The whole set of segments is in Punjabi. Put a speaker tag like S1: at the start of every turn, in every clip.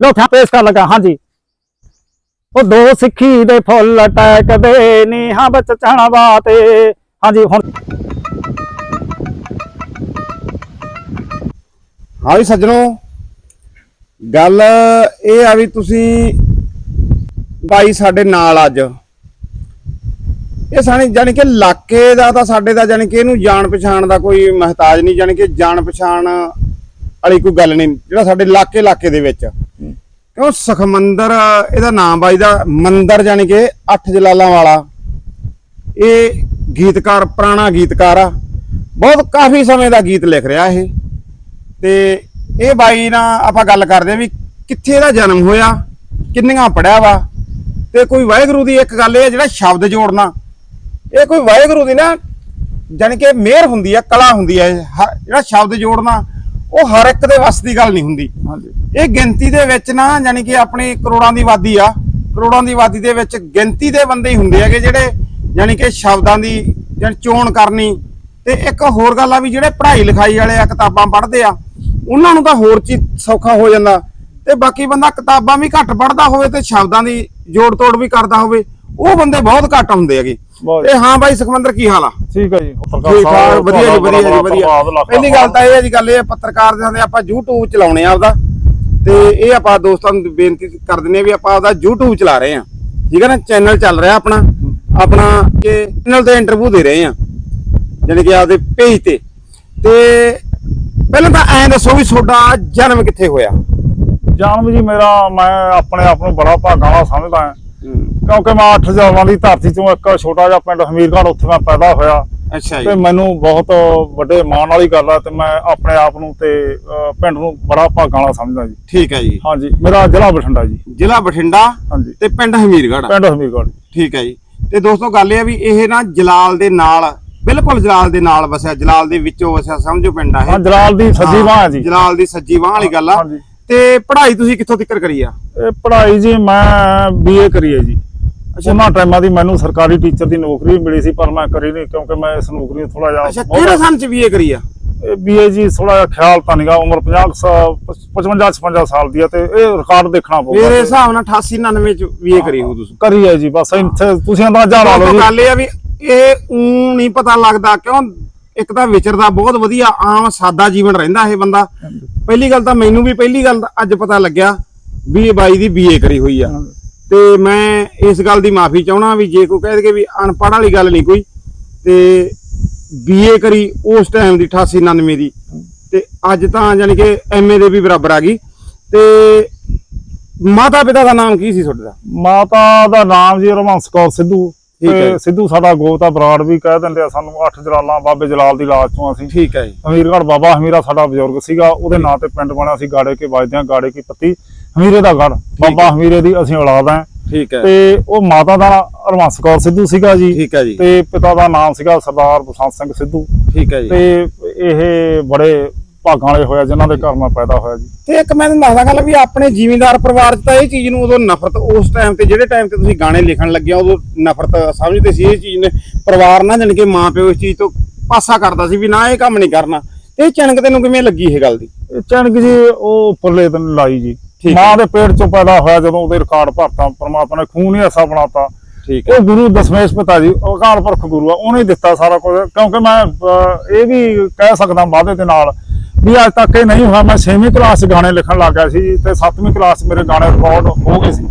S1: ਲੋ ਪੇਸ਼ ਕਰ ਲਗਾ, ਹਾਂਜੀ। ਉਹ ਦੋ ਸਿੱਖੀ ਦੇ ਫੁੱਲ ਟੈਕਦੇ ਨੀ, ਹਾਂ ਬਚ ਚਣਵਾ ਤੇ ਹਾਂਜੀ, ਹੁਣ
S2: ਹਾਂ ਵੀ ਸੱਜਣੋ। ਗੱਲ ਇਹ ਆ ਵੀ ਤੁਸੀਂ ਬਾਈ ਸਾਡੇ ਨਾਲ ਅੱਜ। ਇਹ ਸਾਨੀ ਜਾਨੀ ਕਿ ਇਲਾਕੇ ਦਾ ਤਾਂ ਸਾਡੇ ਦਾ ਜਾਨੀ ਕਿ ਇਹਨੂੰ ਜਾਣ ਪਛਾਣ ਦਾ ਕੋਈ ਮਹਤਾਜ ਨਹੀਂ ਜਾਨੀ ਕਿ ਜਾਣ ਪਛਾਣ ਵਾਲੀ ਕੋਈ ਗੱਲ ਨਹੀਂ ਜਿਹੜਾ ਸਾਡੇ ਇਲਾਕੇ ਇਲਾਕੇ ਦੇ ਵਿੱਚ। ਕਿਉਂ ਸਖਮੰਦਰ ਇਹਦਾ ਨਾਮ ਬਾਈ ਦਾ ਮੰਦਰ ਜਾਨੀ ਕਿ ਅੱਠ ਜਲਾਲਾਂ ਵਾਲਾ। ਇਹ ਗੀਤਕਾਰ ਪੁਰਾਣਾ ਗੀਤਕਾਰ ਆ। ਬਹੁਤ ਕਾਫੀ ਸਮੇਂ ਦਾ ਗੀਤ ਲਿਖ ਰਿਹਾ ਇਹ। ਤੇ ਇਹ ਬਾਈ ਨਾਲ ਆਪਾਂ ਗੱਲ ਕਰਦੇ ਆ ਵੀ ਕਿੱਥੇ ਇਹਦਾ ਜਨਮ ਹੋਇਆ ਕਿੰਨੀਆਂ ਪੜਿਆ ਵਾ। ਤੇ ਕੋਈ ਵਾਹਿਗੁਰੂ ਦੀ ਇੱਕ ਗੱਲ ਇਹ ਆ ਜਿਹੜਾ ਸ਼ਬਦ ਜੋੜਨਾ। ਇਹ ਕੋਈ ਵਾਹਿਗੁਰੂ ਦੀ ਨਾ ਜਾਣੀ ਕਿ ਮਿਹਰ ਹੁੰਦੀ ਆ ਕਲਾ ਹੁੰਦੀ ਆ ਜਿਹੜਾ ਸ਼ਬਦ ਜੋੜਨਾ। ਉਹ ਹਰ ਇੱਕ ਦੇ ਵੱਸ ਦੀ ਗੱਲ ਨਹੀਂ ਹੁੰਦੀ।
S1: ਹਾਂਜੀ।
S2: ਇਹ ਗਿਣਤੀ ਦੇ ਵਿੱਚ ਨਾ ਜਾਣੀ ਕਿ ਆਪਣੀ ਕਰੋੜਾਂ ਦੀ ਆਬਾਦੀ ਆ ਕਰੋੜਾਂ ਦੀ ਆਬਾਦੀ ਦੇ ਵਿੱਚ ਗਿਣਤੀ ਦੇ ਬੰਦੇ ਹੀ ਹੁੰਦੇ ਹੈਗੇ ਜਿਹੜੇ ਜਾਣੀ ਕਿ ਸ਼ਬਦਾਂ ਦੀ ਚੋਣ ਕਰਨੀ। ਤੇ ਇੱਕ ਹੋਰ ਗੱਲ ਆ ਵੀ ਜਿਹੜੇ ਪੜ੍ਹਾਈ ਲਿਖਾਈ ਵਾਲੇ ਆ ਕਿਤਾਬਾਂ ਪੜ੍ਹਦੇ ਆ ਉਹਨਾਂ ਨੂੰ ਤਾਂ ਹੋਰ ਚੀਜ਼ ਸੌਖਾ ਹੋ ਜਾਂਦਾ। ਤੇ ਬਾਕੀ ਬੰਦਾ ਕਿਤਾਬਾਂ ਵੀ ਘੱਟ ਪੜ੍ਹਦਾ ਹੋਵੇ ਤੇ ਸ਼ਬਦਾਂ ਦੀ ਜੋੜ ਤੋੜ ਵੀ ਕਰਦਾ ਹੋਵੇ ਉਹ ਬੰਦੇ ਬਹੁਤ ਘੱਟ ਹੁੰਦੇ ਹੈਗੇ। ਤੇ ਹਾਂ ਬਾਈ ਸੁਖਮੰਦਰ ਕੀ ਹਾਲ ਆ?
S1: ਠੀਕ ਹੈ ਜੀ।
S2: ਠੀਕ ਠਾਕ ਵਧੀਆ ਜੀ ਵਧੀਆ ਜੀ ਵਧੀਆ। ਪਹਿਲੀ ਗੱਲ ਤਾਂ ਇਹ ਹੈ ਜੀ ਗੱਲ ਇਹ ਪੱਤਰਕਾਰ ਦੇ ਹੁੰਦੇ ਆਪਾਂ YouTube ਚਲਾਉਣੇ ਆ ਆਪਦਾ। ਤੇ ਇਹ ਆਪਾਂ ਦੋਸਤਾਂ ਨੂੰ ਬੇਨਤੀ ਕਰ ਆ ਵੀ ਆਪਾਂ ਆਪਦਾ YouTube ਚਲਾ ਰਹੇ ਆ। ਠੀਕ ਹੈ ਨਾ ਚੈਨਲ ਚੱਲ ਰਿਹਾ ਆਪਣਾ। ਆਪਣਾ ਕਿ ਚੈਨਲ ਤੇ ਇੰਟਰਵਿਊ ਦੇ ਰਹੇ ਆ। ਜਾਣੀ ਕਿ ਆਪਦੇ ਪੇਜ ਤੇ। ਤੇ ਪਹਿਲਾਂ ਤਾਂ ਐਂ ਦੱਸੋ ਵੀ ਤੁਹਾਡਾ ਜਨਮ ਕਿੱਥੇ ਹੋਇਆ?
S1: ਜਾਨਮ ਜੀ ਮੇਰਾ ਮੈਂ ਆਪਣੇ ਆਪ ਨੂੰ ਬੜਾ ਭਾਗਾਂ ਵਾਲਾ ਸਮਝਦਾ ਹਾਂ। ਕਿਉਂਕਿ ਮੈਂ ਅੱਠ ਜਲਵਾਂ ਦੀ ਧਰਤੀ ਤੋਂ ਇੱਕ ਛੋਟਾ ਜਿਹਾ ਪਿੰਡ ਹਮੀਰਗੜ੍ਹ ਉੱਥੇ ਮੈਂ ਪੈਦਾ ਹੋਇਆ।
S2: ਅੱਛਾ
S1: ਤੇ ਮੈਨੂੰ ਬਹੁਤ ਵੱਡੇ ਮਾਣ ਵਾਲੀ ਗੱਲ ਆ ਤੇ ਮੈਂ ਆਪਣੇ ਆਪ ਨੂੰ ਤੇ ਪਿੰਡ ਨੂੰ ਬੜਾ ਭਾਗਾਂ ਵਾਲਾ ਸਮਝਦਾ ਜੀ।
S2: ਠੀਕ ਹੈ ਜੀ।
S1: ਹਾਂਜੀ ਮੇਰਾ ਜ਼ਿਲ੍ਹਾ ਬਠਿੰਡਾ ਜੀ।
S2: ਜ਼ਿਲ੍ਹਾ ਬਠਿੰਡਾ
S1: ਹਾਂਜੀ।
S2: ਤੇ ਪਿੰਡ ਹਮੀਰਗੜ੍ਹ।
S1: ਪਿੰਡ ਹਮੀਰਗੜ੍ਹ।
S2: ਠੀਕ ਹੈ ਜੀ। ਤੇ ਦੋਸਤੋ ਗੱਲ ਇਹ ਆ ਵੀ ਇਹ ਨਾ ਜਲਾਲ ਦੇ ਨਾਲ ਬਿਲਕੁਲ ਜਲਾਲ ਦੇ ਨਾਲ ਵਸਿਆ ਜਲਾਲ ਦੇ ਵਿੱਚੋਂ ਵਸਿਆ ਸਮਝੋ ਪਿੰਡ ਆ
S1: ਹਾਂ
S2: ਇਹ
S1: ਜਲਾਲ ਦੀ ਸੱਜੀ ਬਾਹ ਜੀ।
S2: ਜਲਾਲ ਦੀ ਸੱਜੀ ਬਾਹ ਵਾਲੀ ਗੱਲ ਆ। ਤੇ ਪੜ੍ਹਾਈ ਤੁਸੀਂ ਕਿੱਥੋਂ ਤੱਕ ਕਰੀ ਆ?
S1: ਇਹ ਪੜ੍ਹਾਈ ਜੀ ਮੈਂ ਬੀਏ ਕਰੀ ਹੈ ਜੀ। ਉਹਨਾਂ ਟਾਈਮਾਂ ਦੀ ਮੈਨੂੰ ਸਰਕਾਰੀ ਟੀਚਰ ਦੀ ਨੌਕਰੀ ਮਿਲੀ ਸੀ ਪਰ ਮੈਂ ਕਰੀ ਨਹੀਂ ਕਿਉਂਕਿ ਮੈਂ ਇਸ ਨੌਕਰੀ ਨੂੰ ਥੋੜਾ
S2: ਅੱਛਾ
S1: ਜਿਹਾ
S2: ਕਿਹੜੇ ਸੰਨ ਚ ਬੀਏ ਕਰੀ ਆ?
S1: ਬੀਏ ਜੀ ਥੋੜਾ ਜਿਹਾ ਖਿਆਲ ਤਾਂ ਨਹੀਂਗਾ ਉਮਰ 50 ਕੁ ਸਾਲ 55 56 ਸਾਲ ਦੀ ਹੈ ਤੇ ਇਹ ਰਿਕਾਰਡ ਦੇਖਣਾ ਪਊਗਾ।
S2: ਮੇਰੇ ਹਿਸਾਬ ਨਾਲ 88 99 ਚ ਬੀਏ ਕਰੀ ਹੋ ਤੁਸੀਂ।
S1: ਕਰੀ ਹੈ ਜੀ ਬਸ ਇੱਥੇ ਤੁਸੀਂ ਅੰਦਾਜ਼ਾ ਲਾ ਲਓ ਜੀ।
S2: ਗੱਲ ਇਹ ਆ ਵੀ ਇਹ ਊਂ ਨਹੀਂ ਪਤਾ ਲੱਗਦਾ ਕਿਉਂ? ਇੱਕ ਤਾਂ ਵਿਚਰਦਾ ਬਹੁਤ ਵਧੀਆ ਆਮ ਸਾਦਾ ਜੀਵਨ ਰਹਿੰਦਾ ਇਹ ਬੰਦਾ। ਪਹਿਲੀ ਗੱਲ ਤਾਂ ਮੈਨੂੰ ਵੀ ਪਹਿਲੀ ਗੱਲ ਅੱਜ ਪਤਾ ਲੱਗਿਆ ਵੀ ਇਹ ਬਾਈ ਦੀ ਬੀਏ ਕਰੀ ਹੋਈ ਆ। ਤੇ ਮੈਂ ਇਸ ਗੱਲ ਦੀ ਮਾਫੀ ਚਾਹਣਾ ਵੀ ਜੇ ਕੋਈ ਕਹਿ ਦੇ ਵੀ ਅਨਪੜ੍ਹ ਵਾਲੀ ਗੱਲ ਨਹੀਂ ਕੋਈ ਤੇ ਬੀਏ ਕਰੀ ਉਸ ਟਾਈਮ ਦੀ 88 99 ਦੀ। ਤੇ ਅੱਜ ਤਾਂ ਯਾਨੀ ਕਿ ਐਮਏ ਦੇ ਵੀ ਬਰਾਬਰ ਆ ਗਈ। ਤੇ ਮਾਤਾ ਪਿਤਾ ਦਾ ਨਾਮ ਕੀ ਸੀ ਤੁਹਾਡੇ ਦਾ?
S1: ਮਾਤਾ ਦਾ ਨਾਮ ਜੀ ਰਮਹੰਸ ਕੌਰ ਸਿੱਧੂ।
S2: ਠੀਕ ਹੈ।
S1: ਤੇ ਸਿੱਧੂ ਸਾਡਾ ਗੋਤ ਬਰਾੜ ਵੀ ਕਹਿ ਦਿੰਦੇ ਆ ਸਾਨੂੰ ਅੱਠ ਜਲਾਲਾਂ ਬਾਬੇ ਜਲਾਲ ਦੀ ਲਾਜ ਤੋਂ ਅਸੀਂ।
S2: ਠੀਕ ਹੈ ਜੀ।
S1: ਹਮੀਰਗੜ੍ਹ ਬਾਬਾ ਹਮੀਰਾ ਸਾਡਾ ਬਜ਼ੁਰਗ ਸੀਗਾ ਉਹਦੇ ਨਾਂ ਤੇ ਪਿੰਡ ਬਣਿਆ ਸੀ ਗਾੜੇ ਕੇ ਵੱਜਦਿਆਂ ਗਾੜੇ ਕੀ ਪੱਤੀ। ਹਮੀਰੇ ਦਾ ਗੜ। ਬਾਬਾ ਹਮੀਰੇ ਦੀ ਅਸੀਂ ਔਲਾਦ ਆ
S2: ਠੀਕ ਹੈ।
S1: ਤੇ ਉਹ ਮਾਤਾ ਦਾ ਰਮਹੰਸ ਕੌਰ ਸਿੱਧੂ ਸੀਗਾ ਜੀ।
S2: ਠੀਕ ਹੈ ਜੀ।
S1: ਤੇ ਪਿਤਾ ਦਾ ਨਾਮ ਸੀਗਾ ਸਰਦਾਰ ਬਸੰਤ ਸਿੰਘ ਸਿੱਧੂ।
S2: ਠੀਕ ਹੈ ਜੀ।
S1: ਤੇ ਇਹ ਬੜੇ ਭਾਗਾਂ ਵਾਲੇ ਹੋਇਆ ਜਿਨ੍ਹਾਂ ਦੇ ਘਰ ਮੈਂ ਪੈਦਾ ਹੋਇਆ ਜੀ।
S2: ਤੇ ਇੱਕ ਮੈਂ ਤੁਹਾਨੂੰ ਦੱਸਦਾ ਗੱਲ ਵੀ ਆਪਣੇ ਜ਼ਿਮੀਂਦਾਰ ਪਰਿਵਾਰ 'ਚ ਤਾਂ ਇਹ ਚੀਜ਼ ਨੂੰ ਉਦੋਂ ਨਫ਼ਰਤ ਉਸ ਟਾਈਮ ਤੇ ਜਿਹੜੇ ਟਾਈਮ ਤੇ ਤੁਸੀਂ ਗਾਣੇ ਲਿਖਣ ਲੱਗੇ ਉਦੋਂ ਨਫ਼ਰਤ ਸਮਝਦੇ ਸੀ ਇਹ ਚੀਜ਼ ਨੇ। ਪਰਿਵਾਰ ਨਾ ਜਾਣੀ ਕਿ ਮਾਂ ਪਿਓ ਇਸ ਚੀਜ਼ ਤੋਂ ਪਾਸਾ ਕਰਦਾ ਸੀ ਵੀ ਨਾ ਇਹ ਕੰਮ ਨਹੀਂ ਕਰਨਾ। ਇਹ ਚਣਕ ਤੈਨੂੰ ਕਿਵੇਂ ਲੱਗੀ ਇਹ ਗੱਲ ਦੀ?
S1: ਚਣਕ ਜੀ ਉਹ ਪਰਲੇ ਦਿਨ ਲਾਈ ਜੀ। ਮਾਂ ਦੇ ਪੇਟ ਚੋਂ ਪੈਦਾ ਹੋਇਆ ਜਦੋਂ ਉਹਦੇ ਰਿਕਾਰਡ ਭਰਤਾ ਪ੍ਰਮਾਤਮਾ ਨੇ ਖੂਨ ਹੀ ਐਸਾ ਬਣਾਤਾ।
S2: ਠੀਕ
S1: ਉਹ ਗੁਰੂ ਦਸਮੇਸ਼ ਪਿਤਾ ਜੀ ਅਕਾਲ ਪੁਰਖ ਗੁਰੂ ਆ ਉਹਨੇ ਹੀ ਦਿੱਤਾ ਸਾਰਾ ਕੁਝ। ਕਿਉਂਕਿ ਮੈਂ ਇਹ ਵੀ ਕਹਿ ਸਕਦਾ ਵਾਅਦੇ ਦੇ ਨਾਲ ਵੀ ਅੱਜ ਤੱਕ ਇਹ ਨਹੀਂ ਹੋਇਆ। ਮੈਂ 6ਵੀਂ ਕਲਾਸ ਗਾਣੇ ਲਿਖਣ ਲੱਗ ਗਿਆ ਸੀ ਤੇ 7ਵੀਂ ਕਲਾਸ ਮੇਰੇ ਗਾਣੇ ਰਿਕਾਰਡ ਹੋ ਗਏ ਸੀ।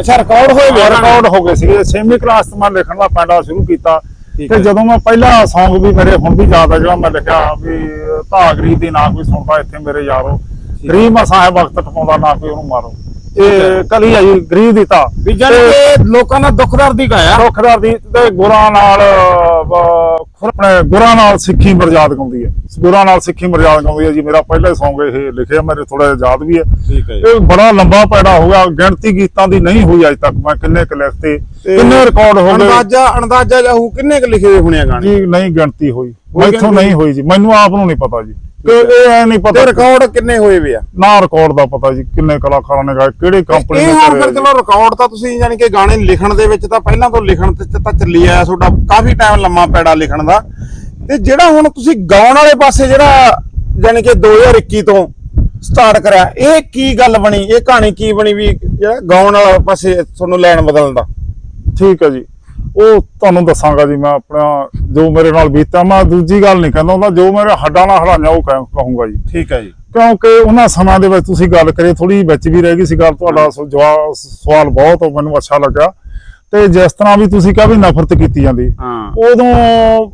S2: ਅੱਛਾ ਰਿਕਾਰਡ ਹੋਏ ਵੇ
S1: ਰਿਕਾਰਡ ਹੋ ਗਏ ਸੀ। 6ਵੀਂ ਕਲਾਸ 'ਚ ਮੈਂ ਲਿਖਣ ਦਾ ਪੈਂਡਾ ਸ਼ੁਰੂ ਕੀਤਾ। ਤੇ
S2: ਹੈ।
S1: ਜਦੋਂ ਮੈਂ ਪਹਿਲਾ Song ਵੀ ਮੇਰੇ ਹੁਣ ਵੀ ਯਾਦ ਆ ਜਿਹੜਾ ਮੈਂ ਲਿਖਿਆ ਵੀ ਧਾ ਗਰੀਬ ਦੀ ਨਾ ਕੋਈ ਸੁਣਦਾ ਇੱਥੇ ਮੇਰੇ ਯਾਰੋ। ਗਰੀਬ ਮਸਾਂ ਹੈ ਵਕਤ ਟਪਾਉਂਦਾ ਨਾ ਕੋਈ ਉਹਨੂੰ ਮਾਰੋ। ਇਹ ਕਲੀ ਆ ਜੀ ਗਰੀਬ ਦੀ ਤਾਂ।
S2: ਵੀ ਜਾਣੀ ਕਿ ਲੋਕਾਂ ਦਾ ਦੁੱਖ ਦਰਦ ਹੀ ਗਾਇਆ
S1: ਦੁੱਖਦਾਰ ਦੀ ਤੇ ਗੁਰਾਂ ਨਾਲ ਅਹ, ਆਪਣੇ ਗੁਰਾਂ ਨਾਲ ਸਿੱਖੀ ਮਰਜ਼ਾਦ ਗਾਉਂਦੀ ਹੈ। ਗੁਰਾਂ ਨਾਲ ਸਿੱਖੀ ਮਰਜ਼ਾਦ ਗਾਉਂਦੀ ਹੈ ਜੀ। ਮੇਰਾ ਪਹਿਲਾ Song ਇਹ ਲਿਖਿਆ ਮੇਰੇ ਥੋੜਾ ਯਾਦ ਵੀ ਹੈ।
S2: ਠੀਕ ਹੈ
S1: ਇਹ ਬੜਾ ਲੰਬਾ ਪੈੜਾ ਹੋ ਗਿਆ। ਗਿਣਤੀ ਗੀਤਾਂ ਦੀ ਨਹੀਂ ਹੋਈ ਅੱਜ ਤੱਕ। ਮੈਂ ਕਿੰਨੇ ਕੁ ਲਿਖਤੇ
S2: ਤੇ
S1: ਕਿੰਨੇ ਰਿਕਾਰਡ ਹੋ ਗਏ।
S2: ਅੰਦਾਜ਼ਾ ਅੰਦਾਜ਼ਾ ਜਾਹੂ ਕਿੰਨੇ ਕੁ ਲਿਖੇ ਹੋਣੇ ਆ ਗਾਣੇ?
S1: ਜੀ ਨਹੀਂ ਗਿਣਤੀ ਹੋਈ। ਮੈਥੋਂ
S2: ਗਿਣਤੀ
S1: ਨਹੀਂ ਹੋਈ ਜੀ। ਮੈਨੂੰ ਆਪ ਨੂੰ ਨਹੀਂ ਪਤਾ ਜੀ। ਕਿ ਇਹ ਐ ਨਹੀਂ
S2: ਤੇ
S1: ਪਤਾ
S2: ਰਿਕਾਰਡ ਕਿੰਨੇ ਹੋਏ ਵੇ ਆ?
S1: ਨਾ ਰਿਕਾਰਡ ਦਾ ਪਤਾ ਜੀ ਕਿੰਨੇ ਕਲਾਕਾਰਾਂ ਨੇ ਗਾਏ ਕਿਹੜੀ ਕੰਪਨੀ
S2: ਇਹ
S1: ਨੇ
S2: ਹੁਣ
S1: ਕਰਿਆ
S2: ਫਿਰ
S1: ਜੀ।
S2: ਚਲੋ ਰਿਕਾਰਡ ਤਾਂ ਤੁਸੀਂ ਯਾਨੀ ਕਿ ਗਾਣੇ ਲਿਖਣ ਦੇ ਵਿੱਚ ਤਾਂ ਪਹਿਲਾਂ ਤੋਂ ਲਿਖਣ ਤੇ ਤਾਂ ਚੱਲੀ ਆਇਆ ਤੁਹਾਡਾ ਕਾਫੀ ਟਾਈਮ ਲੰਮਾ ਪੈੜਾ ਲਿਖਣ ਦਾ। ਤੇ ਜਿਹੜਾ ਹੁਣ ਤੁਸੀਂ ਗਾਉਣ ਵਾਲੇ ਪਾਸੇ ਜਿਹੜਾ ਯਾਨੀ ਕਿ 2021 ਤੋਂ ਸਟਾਰਟ ਕਰਿਆ ਇਹ ਕੀ ਗੱਲ ਬਣੀ? ਇਹ ਕਹਾਣੀ ਕੀ ਬਣੀ ਵੀ ਜਿਹੜਾ ਗਾਉਣ ਵਾਲਾ ਪਾਸੇ ਤੁਹਾਨੂੰ ਲੈਣ ਬਦਲਣ ਦਾ?
S1: ਠੀਕ ਹੈ ਜੀ। ਉਹ ਤੁਹਾਨੂੰ ਦੱਸਾਂਗਾ ਜੀ ਮੈਂ ਆਪਣਾ ਜੋ ਮੇਰੇ ਨਾਲ ਬੀਤਾ ਮੈਂ ਦੂਜੀ ਗੱਲ ਨਹੀਂ ਕਹਿੰਦਾ ਹੁੰਦਾ ਜੋ ਮੇਰੇ ਹੱਡਾਂ ਨਾਲ ਹੜਾਈਆਂ ਉਹ ਕਹਿ- ਕਹੂੰਗਾ ਜੀ।
S2: ਠੀਕ ਹੈ ਜੀ।
S1: ਕਿਉਂਕਿ ਉਹਨਾਂ ਸਮਾਂ ਦੇ ਵਿੱਚ ਤੁਸੀਂ ਗੱਲ ਕਰੀ ਥੋੜੀ ਵਿੱਚ ਵੀ ਰਹਿ ਗਈ ਸੀ ਗੱਲ ਤੁਹਾਡਾ ਸਵਾਲ ਬਹੁਤ ਮੈਨੂੰ ਅੱਛਾ ਲੱਗਾ ਤੇ ਜਿਸ ਤਰ੍ਹਾਂ ਵੀ ਤੁਸੀਂ ਕਿਹਾ ਵੀ ਨਫ਼ਰਤ ਕੀਤੀ ਜਾਂਦੀ
S2: ਹਾਂ।
S1: ਉਦੋਂ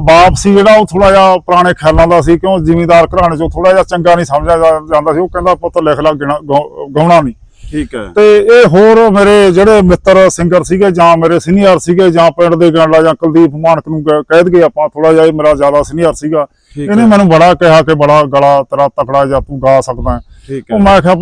S1: ਬਾਪ ਸੀ ਜਿਹੜਾ ਉਹ ਥੋੜਾ ਜਿਹਾ ਪੁਰਾਣੇ ਖਿਆਲਾਂ ਦਾ ਸੀ ਕਿਉਂ ਜ਼ਿਮੀਂਦਾਰ ਘਰਾਣੇ ਚੋਂ ਥੋੜਾ ਜਿਹਾ ਚੰਗਾ ਨਹੀਂ ਸਮਝਿਆ ਜਾਂਦਾ ਸੀ ਉਹ ਕਹਿੰਦਾ ਪੁੱਤ ਲਿਖ ਲੈ ਗਾਉਣਾ ਨਹੀਂ।
S2: ਠੀਕ ਹੈ।
S1: ਤੇ ਇਹ ਹੋਰ ਮੇਰੇ ਜਿਹੜੇ ਮਿੱਤਰ ਸਿੰਗਰ ਸੀਗੇ ਜਾਂ ਮੇਰੇ ਸੀਨੀਅਰ ਸੀਗੇ ਜਾਂ ਪਿੰਡ ਦੇ ਗਾਣਾ ਜਾਂ ਕੁਲਦੀਪ ਮਾਨਕ ਨੂੰ ਕਹਿ ਕਹਿ ਦਈਏ ਆਪਾਂ ਥੋੜਾ ਜਿਹਾ ਇਹ ਮੇਰਾ ਜ਼ਿਆਦਾ ਸੀਨੀਅਰ ਸੀਗਾ। ਇਹਨੇ। ਮੈਨੂੰ ਬੜਾ ਕਿਹਾ ਕਿ ਬੜਾ ਗਲਾ ਤੇਰਾ ਤਕੜਾ ਜਾਂ ਤੂੰ ਗਾ ਸਕਦਾ। ਉਹ ਮੈਂ ਕਿਹਾ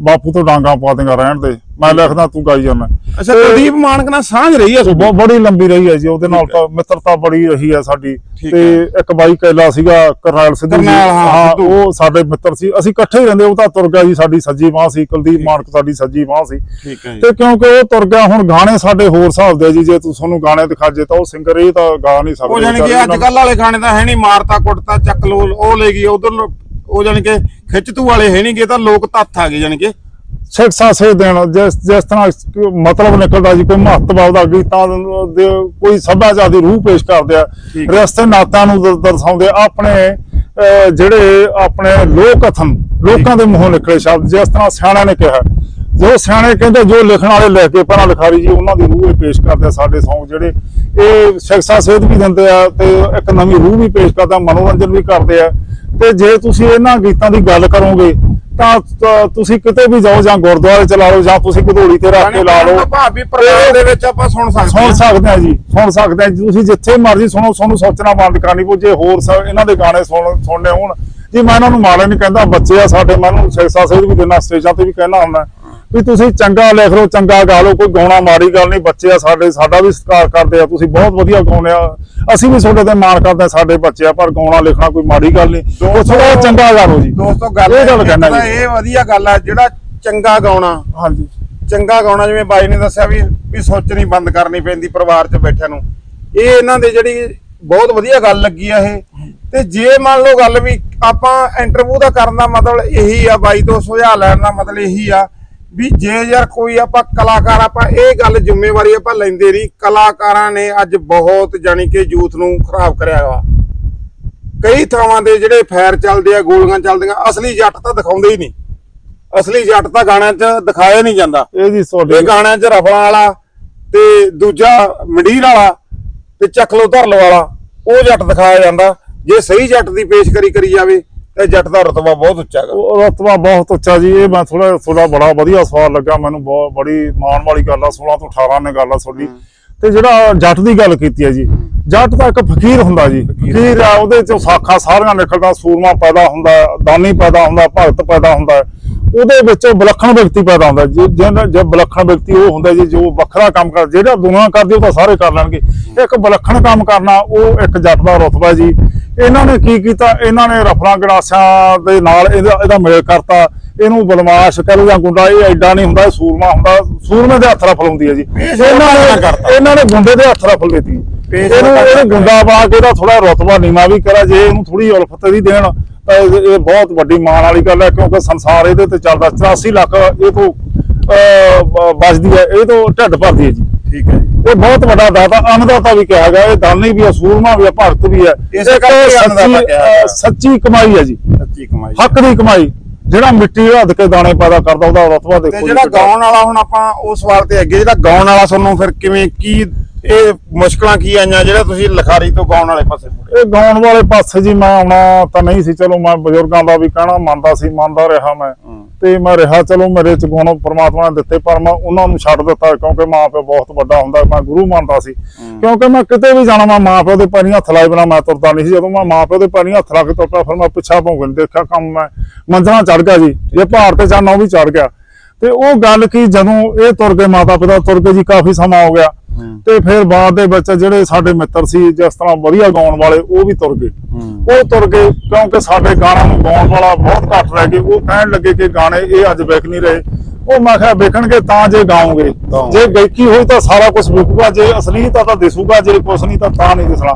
S1: ਬਾਪੂ ਤੋਂ ਡਾਂਗਾ ਪਾ ਦੇਗਾ ਰਹਿਣ ਦੇ। ਮੈਂ ਲਿਖਦਾ ਤੂੰ ਗਾਈ ਜਾਂਦਾ
S2: ਅੱਛਾ ਕੁਲਦੀਪ ਮਾਨਕ ਨਾਲ ਸਾਂਝ ਰਹੀ ਹੈ
S1: ਬਹੁਤ ਬੜੀ ਲੰਬੀ ਰਹੀ ਹੈ ਜੀ ਉਹਦੇ ਨਾਲ। ਤਾਂ ਮਿੱਤਰਤਾ ਬੜੀ ਰਹੀ ਹੈ ਸਾਡੀ। ਤੇ ਇੱਕ ਬਾਈ ਕੈਲਾ ਸੀਗਾ ਕਰਨੈਲ ਸਿੱਧੂ ਜੀ।
S2: ਹਾਂ।
S1: ਉਹ ਸਾਡੇ ਮਿੱਤਰ ਸੀ। ਅਸੀਂ ਇਕੱਠੇ ਹੀ ਰਹਿੰਦੇ ਉਹ ਤਾਂ ਤੁਰ ਗਿਆ ਜੀ ਸਾਡੀ ਸੱਜੀ ਬਾਹ ਸੀ ਕੁਲਦੀਪ ਮਾਨਕ ਸਾਡੀ ਸੱਜੀ ਬਾਹ ਸੀ। ਤੇ ਕਿਉਂਕਿ ਉਹ ਤੁਰ ਗਿਆ ਹੁਣ ਗਾਣੇ ਸਾਡੇ ਹੋਰ ਹਿਸਾਬ ਦੇ ਜੀ ਜੇ ਤੂੰ ਤੁਹਾਨੂੰ ਗਾਣੇ ਦਿਖਾ ਜੇ ਤਾਂ ਉਹ ਸਿੰਗਰ ਇਹ ਤਾਂ ਗਾ ਨਹੀਂ ਸਕਦੇ
S2: ਉਹ ਜਾਨੀ ਕਿ ਅੱਜ ਕੱਲ ਵਾਲੇ ਗਾਣੇ ਤਾਂ ਹੈ ਨਹੀਂ ਮਾਰਤਾ ਕੁੱਟਤਾ ਚੱਕ ਲੋ ਉਹ ਲੈ ਗਈ ਉਧਰ ਉਹ ਜਾਨੀ ਕਿ ਖਿੱਚ ਤੂ ਵਾਲੇ ਹੈ ਨਹੀਂ ਗੇ ਤਾਂ ਲੋਕ ਤੱਥ ਆ ਗਏ ਜਾਨੀ ਕਿ
S1: ਸਿੱਖਸਾ ਸੇ ਦੇਣ ਜਿਸ ਜਿਸ ਤਰ੍ਹਾਂ ਮਤਲਬ ਨਿਕਲਦਾ ਜੀ ਕੋਈ ਮਹੱਤਵ ਆਉਦਾ ਗੀਤਾਂ ਦੇ ਕੋਈ ਸੱਭਿਆਚਾਰ ਦੀ ਰੂਹ ਪੇਸ਼ ਕਰਦੇ ਆ। ਰਸਤੇ ਨਾਤਾਂ ਨੂੰ ਦਰ- ਦਰਸਾਉਂਦੇ। ਆਪਣੇ ਜਿਹੜੇ ਆਪਣੇ ਲੋਕ ਕਥਨ ਲੋਕਾਂ ਦੇ ਮੂੰਹੋਂ ਨਿਕਲੇ ਸ਼ਬਦ ਜਿਸ ਤਰ੍ਹਾਂ ਸਿਆਣਿਆਂ ਨੇ ਕਿਹਾ ਜੋ ਸਿਆਣੇ ਕਹਿੰਦੇ ਜੋ ਲਿਖਣ ਵਾਲੇ ਲਿਖ ਕੇ ਪਰਾਂ ਲਿਖਾਰੀ ਜੀ ਉਹਨਾਂ ਦੀ ਰੂਹ ਇਹ ਪੇਸ਼ ਕਰਦੇ ਸਾਡੇ Song ਜਿਹੜੇ। ਇਹ ਸਿੱਖਸਾ ਸੇਧ ਵੀ ਦਿੰਦੇ ਆ ਤੇ ਇੱਕ ਨਵੀਂ ਰੂਹ ਵੀ ਪੇਸ਼ ਕਰਦੇ ਮਨੋਰੰਜਨ ਵੀ ਕਰਦੇ ਆ। ਤੇ ਜੇ ਤੁਸੀਂ ਇਹਨਾਂ ਗੀਤਾਂ ਦੀ ਗੱਲ ਕਰੋਗੇ ਤਾਂ ਤੁਸੀਂ ਕਿਤੇ ਵੀ ਜਾਓ ਜਾਂ ਗੁਰਦੁਆਰੇ ਚ ਲਾ ਲਓ ਜਾਂ ਤੁਸੀਂ ਘੜੋਲੀ ਤੇ ਰੱਖ ਕੇ ਲਾ ਲਓ।
S2: ਭਾਬੀ ਪ੍ਰਕਾਰ ਦੇ ਵਿੱਚ ਆਪਾਂ ਸੁਣ ਸਕਦੇ
S1: ਸੁਣ ਸਕਦੇ ਆ ਜੀ ਸੁਣ ਸਕਦੇ ਆ। ਤੁਸੀਂ ਜਿੱਥੇ ਮਰਜ਼ੀ ਸੁਣੋ ਤੁਹਾਨੂੰ ਸੋਚਣਾ ਬੰਦ ਕਰਨੀ ਪਊ। ਜੇ ਹੋਰ ਇਹਨਾਂ ਦੇ ਗਾਣੇ ਸੁਣ ਸੁਣਨੇ ਹੋਣ ਜੀ ਮੈਂ ਇਹਨਾਂ ਨੂੰ ਮਾੜਾ ਨਹੀਂ ਕਹਿੰਦਾ ਬੱਚੇ ਆ ਸਾਡੇ ਮੈਂ ਉਹਨੂੰ ਸਿੱਖਸਾ ਸੇਧ ਵੀ ਦਿੰਦਾ ਸਟੇਜਾਂ ਤੇ ਵੀ ਕਹਿਣਾ ਹੁੰਦਾ। ਵੀ ਤੁਸੀਂ ਚੰਗਾ ਲਿਖ ਲਓ ਚੰਗਾ ਗਾ ਲਓ ਕੋਈ ਗਾਉਣਾ ਮਾੜੀ ਗੱਲ ਨਹੀਂ ਬੱਚੇ ਆ ਸਾਡੇ ਸਾਡਾ ਵੀ ਸਤਿਕਾਰ ਕਰਦੇ ਆ ਤੁਸੀਂ ਬਹੁਤ ਵਧੀਆ ਗਾਉਂਦੇ ਆ। ਅਸੀਂ ਵੀ ਤੁਹਾਡੇ ਤੇ ਮਾਣ ਕਰਦੇ ਆ ਸਾਡੇ ਬੱਚੇ ਆ ਪਰ ਗਾਉਣਾ ਲਿਖਣਾ ਕੋਈ ਮਾੜੀ ਗੱਲ ਨਹੀਂ। ਉਹ ਥੋੜਾ ਚੰਗਾ ਗਾ ਲਓ ਜੀ।
S2: ਦੋਸਤੋ ਗੱਲ
S1: ਇਹ ਗੱਲ ਕਹਿਣਾ ਜੀ।
S2: ਇਹ ਵਧੀਆ ਗੱਲ ਹੈ ਜਿਹੜਾ ਚੰਗਾ ਗਾਉਣਾ।
S1: ਹਾਂਜੀ।
S2: ਚੰਗਾ ਗਾਉਣਾ ਜਿਵੇਂ ਬਾਈ ਨੇ ਦੱਸਿਆ ਵੀ ਵੀ ਸੋਚਣੀ ਬੰਦ ਕਰਨੀ ਪੈਂਦੀ ਪਰਿਵਾਰ 'ਚ ਬੈਠਿਆਂ ਨੂੰ। ਇਹ ਇਹਨਾਂ ਦੇ ਜਿਹੜੀ ਬਹੁਤ ਵਧੀਆ ਗੱਲ ਲੱਗੀ ਆ ਇਹ। ਤੇ ਜੇ ਮੰਨ ਲਓ ਗੱਲ ਵੀ ਆਪਾਂ ਇੰਟਰਵਿਊ ਦਾ ਕਰਨ ਦਾ ਮਤਲਬ ਇਹੀ ਆ ਬਾਈ ਤੋਂ ਸੁਝਾਅ ਲੈਣ ਦਾ ਮਤਲਬ ਇਹੀ ਆ ਵੀ ਜੇ ਯਾਰ ਕੋਈ ਆਪਾਂ ਕਲਾਕਾਰ ਆਪਾਂ ਇਹ ਗੱਲ ਜ਼ਿੰਮੇਵਾਰੀ ਆਪਾਂ ਲੈਂਦੇ ਨਹੀਂ। ਕਲਾਕਾਰਾਂ ਨੇ ਅੱਜ ਬਹੁਤ ਜਾਣੀ ਕਿ ਯੂਥ ਨੂੰ ਖਰਾਬ ਕਰਿਆ ਵਾ। ਕਈ ਥਾਵਾਂ ਦੇ ਜਿਹੜੇ ਫਾਇਰ ਚੱਲਦੇ ਆ ਗੋਲੀਆਂ ਚੱਲਦੀਆਂ ਅਸਲੀ ਜੱਟ ਤਾਂ ਦਿਖਾਉਂਦੇ ਹੀ ਨਹੀਂ। ਅਸਲੀ ਜੱਟ ਤਾਂ ਗਾਣਿਆਂ 'ਚ ਦਿਖਾਇਆ ਨਹੀਂ ਜਾਂਦਾ।
S1: ਇਹ ਜੀ
S2: ਇਹ
S1: ਤੁਹਾਡੇ
S2: ਗਾਣਿਆਂ 'ਚ ਰਫਲਾਂ ਵਾਲਾ ਤੇ ਦੂਜਾ ਮੰਡੀਰ ਵਾਲਾ ਤੇ ਚੱਕਲੋ ਧਰਲ ਵਾਲਾ ਉਹ ਜੱਟ ਦਿਖਾਇਆ ਜਾਂਦਾ। ਜੇ ਸਹੀ ਜੱਟ ਦੀ ਪੇਸ਼ਕਰੀ ਕਰੀ ਜਾਵੇ ਤੇ ਜੱਟ ਦਾ ਰਤਬਾ ਬਹੁਤ ਉੱਚਾ
S1: ਉਹ ਰਤਬਾ ਬਹੁਤ ਉੱਚਾ ਜੀ ਇਹ ਮੈਂ ਥੋੜਾ ਥੋੜਾ ਬੜਾ ਵਧੀਆ ਸਵਾਲ ਲੱਗਾ ਮੈਨੂੰ ਬਹੁਤ ਬੜੀ ਮਾਣ ਵਾਲੀ ਗੱਲ ਆ 16 ਤੋਂ 18 ਨੇ ਗੱਲ ਆ ਤੁਹਾਡੀ। ਤੇ ਜਿਹੜਾ ਜੱਟ ਦੀ ਗੱਲ ਕੀਤੀ ਹੈ ਜੀ ਜੱਟ ਤਾਂ ਇੱਕ ਫਕੀਰ ਹੁੰਦਾ ਜੀ। ਫਕੀਰ ਆ ਉਹਦੇ ਚੋਂ ਸਾਖਾਂ ਸਾਰੀਆਂ ਨਿਕਲਦਾ ਸੂਰਮਾ ਪੈਦਾ ਹੁੰਦਾ ਹੈ, ਦਾਨੀ ਪੈਦਾ ਹੁੰਦਾ ਭਗਤ ਪੈਦਾ ਹੁੰਦਾ। ਹੈ। ਉਹਦੇ ਵਿੱਚ ਵਿਲੱਖਣ ਵਿਅਕਤੀ ਪੈਦਾ ਹੁੰਦਾ। ਜੇ ਜਿਹਨਾਂ- ਜੇ ਵਿਲੱਖਣ ਵਿਅਕਤੀ ਉਹ ਹੁੰਦਾ ਜੀ ਜੋ ਵੱਖਰਾ ਕੰਮ ਕਰ ਜਿਹੜਾ ਦੁਨੀਆ ਕਰਦੀ ਉਹ ਤਾਂ ਸਾਰੇ ਕਰ ਲੈਣਗੇ। ਇੱਕ ਵਿਲੱਖਣ ਕੰਮ ਕਰਨਾ ਉਹ ਇੱਕ ਜੱਟ ਦਾ ਰਤਬਾ ਜੀ। ਇਹਨਾਂ ਨੇ ਕੀ ਕੀਤਾ? ਇਹਨਾਂ ਨੇ ਰਫਲਾਂ ਗੜਾਸਿਆਂ ਦੇ ਨਾਲ ਇਹਦਾ ਇਹਦਾ ਮੇਲ ਕਰਤਾ। ਇਹਨੂੰ ਬਦਮਾਸ਼ ਕਹਿ ਲਓ ਜਾਂ ਗੁੰਡਾ ਇਹ ਐਡਾ ਨਹੀਂ ਹੁੰਦਾ ਇਹ ਸੂਰਮਾ ਹੁੰਦਾ। ਸੂਰਮੇ ਦੇ ਹੱਥ ਰਫਲ ਹੁੰਦੀ ਹੈ ਜੀ। ਇਹਨਾਂ ਨੇ। ਇਹਨਾਂ ਨੇ ਗੁੰਡੇ ਦੇ ਹੱਥ ਰਫਲ ਦਿੱਤੀ। ਇਹਨੂੰ ਇਹਨੂੰ ਗੁੰਡਾ ਬਣਾ ਕੇ ਇਹਦਾ ਥੋੜਾ ਰਤਬਾ ਨੀਵਾ ਵੀ ਕਰਾ ਜੇ ਇਹਨੂੰ ਥੋੜੀ ਉਲਫਤ ਦੀ ਦੇਣ ਤਾਂ ਇਹ ਇਹ ਬਹੁਤ ਵੱਡੀ ਮਾਣ ਵਾਲੀ ਗੱਲ ਹੈ ਕਿਉਂਕਿ ਸੰਸਾਰ ਇਹਦੇ ਤੇ ਚੱਲਦਾ। 84 ਲੱਖ ਇਹ ਤੋਂ ਬਚਦੀ ਹੈ। ਇਹ ਤੋਂ ਢਿੱਡ ਭਰਦੀ ਹੈ ਜੀ।
S2: ਠੀਕ ਹੈ
S1: ਇਹ ਬਹੁਤ ਵੱਡਾ ਦਾਤਾ ਅੰਨਦਾਤਾ ਵੀ ਕਿਹਾ ਗਿਆ ਇਹ ਦਾਨੀ ਵੀ ਹੈ ਸੂਰਮਾ ਵੀ ਹੈ ਭਗਤ ਵੀ ਹੈ
S2: ਇਸੇ ਕਰਕੇ ਅੰਨਦਾਤਾ
S1: ਸੱਚੀ,
S2: ਕਿਹਾ
S1: ਅਹ,
S2: ਗਿਆ।
S1: ਸੱਚੀ ਕਮਾਈ ਹੈ ਜੀ
S2: ਸੱਚੀ ਕਮਾਈ
S1: ਹੱਕ ਦੀ ਕਮਾਈ ਜਿਹੜਾ ਮਿੱਟੀ ਹੱਦ ਕੇ ਦਾਣੇ ਪੈਦਾ ਕਰਦਾ ਉਹਦਾ ਰਤਬਾ ਦੇਖੋ
S2: ਤੇ ਜਿਹੜਾ। ਗਾਉਣ ਵਾਲਾ ਹੁਣ ਆਪਾਂ ਉਸ ਸਵਾਲ ਤੇ ਅੱਗੇ ਜਿਹੜਾ ਗਾਉਣ ਵਾਲਾ ਤੁਹਾਨੂੰ ਫਿਰ ਕਿਵੇਂ ਕੀ ਇਹ ਮੁਸ਼ਕਲਾਂ ਕੀ ਆਈਆਂ? ਜਿਹੜਾ ਤੁਸੀਂ ਲਿਖਾਰੀ ਤੋਂ ਗਾਉਣ ਵਾਲੇ ਪਾਸੇ ਮੁੜੇ।
S1: ਇਹ ਗਾਉਣ ਵਾਲੇ ਪਾਸੇ ਜੀ ਮੈਂ ਆਉਣਾ ਤਾਂ ਨਹੀਂ ਸੀ। ਚਲੋ ਮੈਂ ਬਜ਼ੁਰਗਾਂ ਦਾ ਵੀ ਕਹਿਣਾ ਮੰਨਦਾ ਸੀ ਮੰਨਦਾ ਰਿਹਾ ਮੈਂ। ਤੇ ਮੈਂ ਰਿਹਾ ਚਲੋ ਮੇਰੇ ਚ ਗੁਣ ਪ੍ਰਮਾਤਮਾ ਨੇ ਦਿੱਤੇ ਪਰ ਮੈਂ ਉਹਨਾਂ ਨੂੰ ਛੱਡ ਦਿੱਤਾ ਕਿਉਂਕਿ ਮਾਂ ਪਿਓ ਬਹੁਤ ਵੱਡਾ ਹੁੰਦਾ ਮੈਂ ਗੁਰੂ ਮੰਨਦਾ ਸੀ। ਕਿਉਂਕਿ ਮੈਂ ਕਿਤੇ ਵੀ ਜਾਣਾ ਮੈਂ ਮਾਂ ਪਿਓ ਦੇ ਪੈਰੀਂ ਹੱਥ ਲਾਏ ਬਿਨਾ ਮੈਂ ਤੁਰਦਾ ਨਹੀਂ ਸੀ। ਜਦੋਂ ਮੈਂ ਮਾਂ ਪਿਓ ਦੇ ਪੈਰੀਂ ਹੱਥ ਲਾ ਕੇ ਤੁਰਦਾ ਫਿਰ ਮੈਂ ਪਿੱਛਾ ਨਹੀਂ ਦੇਖਿਆ ਕੰਮ ਮੈਂ ਮੰਜ਼ਲਾਂ ਚੜ ਗਿਆ ਜੀ। ਜੇ ਪਹਾੜ ਤੇ ਜਾਣਾ ਉਹ ਵੀ ਚੜ ਗਿਆ। ਤੇ ਉਹ ਗੱਲ ਕੀ ਜਦੋਂ ਇਹ ਤੁਰ ਗਏ ਮਾਤਾ ਪਿਤਾ ਤੁਰ ਗਏ ਜੀ ਕਾਫੀ ਸਮਾਂ ਹੋ ਗਿਆ। ਤੇ ਫਿਰ ਬਾਅਦ ਦੇ ਵਿੱਚ ਜਿਹੜੇ ਸਾਡੇ ਮਿੱਤਰ ਸੀ ਜਿਸ ਤਰ੍ਹਾਂ ਵਧੀਆ ਗਾਉਣ ਵਾਲੇ ਉਹ ਵੀ ਤੁਰ ਗਏ। ਉਹ ਤੁਰ ਗਏ ਕਿਉਂਕਿ ਸਾਡੇ ਗਾਣਾ ਨੂੰ ਗਾਉਣ ਵਾਲਾ ਬਹੁਤ ਘੱਟ ਰਹਿ ਗਏ ਉਹ ਕਹਿਣ ਲੱਗੇ ਕਿ ਗਾਣੇ ਇਹ ਅੱਜ ਵਿਕ ਨਹੀਂ ਰਹੇ। ਉਹ ਮੈਂ ਕਿਹਾ ਵਿਕਣਗੇ ਤਾਂ ਜੇ ਗਾਉਂਗੇ। ਜੇ ਗਾਇਕੀ ਹੋਈ ਤਾਂ ਸਾਰਾ ਕੁਝ ਵਿਕੂਗਾ। ਜੇ ਅਸਲੀਤਾ ਤਾਂ ਦਿਸੂਗਾ। ਜੇ ਕੁਛ ਨਹੀਂ ਤਾਂ ਤਾਂ ਨਹੀਂ ਦਿਸਣਾ।